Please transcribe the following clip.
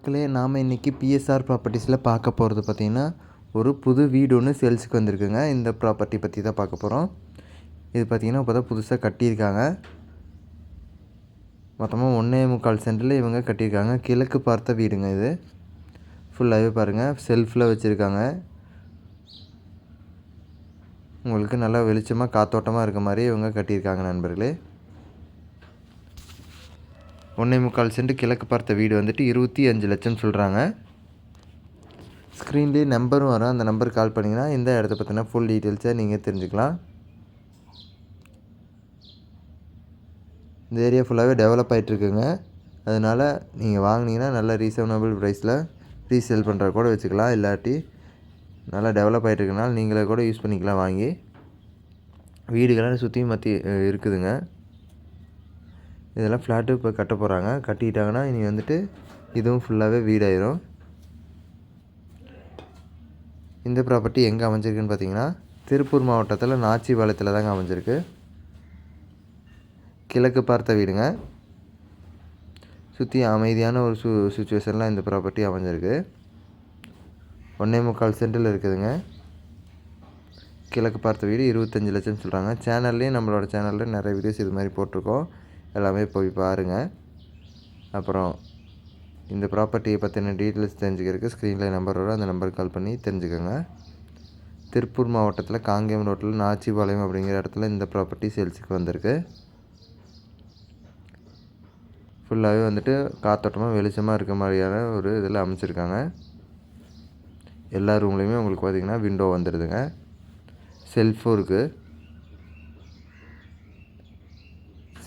மக்களே நாம் இன்றைக்கி பிஎஸ்ஆர் ப்ராப்பர்ட்டிஸில் பார்க்க போகிறது பார்த்திங்கன்னா ஒரு புது வீடு ஒன்று சேல்ஸுக்கு வந்திருக்குங்க. இந்த ப்ராப்பர்ட்டி பற்றி தான் பார்க்க போகிறோம் இது பார்த்திங்கன்னா இப்போ தான் புதுசாக கட்டியிருக்காங்க. மொத்தமாக ஒன்றே முக்கால் சென்டரில் இவங்க கட்டியிருக்காங்க. கிழக்கு பார்த்த வீடுங்க இது. ஃபுல்லாகவே பாருங்கள் செல்ஃபில் வச்சுருக்காங்க. உங்களுக்கு நல்லா வெளிச்சமாக காத்தோட்டமாக இருக்க மாதிரி இவங்க கட்டியிருக்காங்க நண்பர்களே. ஒன்றே முக்கால் சென்ட் கிழக்கு பார்த்த வீடு வந்துட்டு இருபத்தி அஞ்சு லட்சம் சொல்கிறாங்க ஸ்க்ரீன்லேயே நம்பரும் வரும். அந்த நம்பருக்கு கால் பண்ணிங்கன்னா இந்த இடத்த பற்றின ஃபுல் டீட்டெயில்ஸை நீங்கள் தெரிஞ்சுக்கலாம். இந்த ஏரியா ஃபுல்லாகவே டெவலப் ஆகிட்டுருக்குங்க அதனால் நீங்கள் வாங்கினீங்கன்னா நல்ல ரீசனபிள் ப்ரைஸில் ரீசேல் பண்ணுற கூட வச்சுக்கலாம். இல்லாட்டி நல்லா டெவலப் ஆகிட்டுருக்கனால நீங்களே கூட யூஸ் பண்ணிக்கலாம் வாங்கி. வீடுகள்லாம் சுற்றியும் மற்றி இருக்குதுங்க. இதெல்லாம் ஃப்ளாட்டு இப்போ கட்ட போகிறாங்க கட்டிட்டாங்கன்னா இனி வந்துட்டு இதுவும் ஃபுல்லாகவே வீடாயிரும். இந்த ப்ராப்பர்ட்டி எங்கே அமைஞ்சிருக்குன்னு பார்த்தீங்கன்னா திருப்பூர் மாவட்டத்தில் நாச்சிபாளையத்தில் தாங்க அமைஞ்சிருக்கு. கிழக்கு பார்த்த வீடுங்க. சுற்றி அமைதியான ஒரு சு சுச்சுவேஷன்லாம் இந்த ப்ராப்பர்ட்டி அமைஞ்சிருக்கு. ஒன்றே முக்கால் சென்டில் இருக்குதுங்க. கிழக்கு பார்த்த வீடு இருபத்தஞ்சி லட்சம் சொல்கிறாங்க சேனல்லையும் நம்மளோட சேனலில் நிறைய வீடியோஸ் இது மாதிரி போட்டிருக்கோம். எல்லாமே போய் பாருங்கள் அப்புறம் இந்த ப்ராப்பர்ட்டியை பற்றின டீட்டெயில்ஸ் தெரிஞ்சுக்கிறதுக்கு ஸ்க்ரீனில் நம்பர் வரும். அந்த நம்பருக்கு கால் பண்ணி தெரிஞ்சுக்கோங்க. திருப்பூர் மாவட்டத்தில் காங்கேயம் ரோட்டில் நாச்சிபாளையம் அப்படிங்கிற இடத்துல இந்த ப்ராப்பர்ட்டி சேல்ஸுக்கு வந்திருக்கு. ஃபுல்லாகவே வந்துட்டு காத்தோட்டமாக வெளிச்சமாக இருக்க மாதிரியான ஒரு இதில் அமைச்சிருக்காங்க. எல்லா ரூம்லேயுமே உங்களுக்கு பார்த்திங்கன்னா விண்டோ வந்துடுதுங்க செல்ஃபும் இருக்குது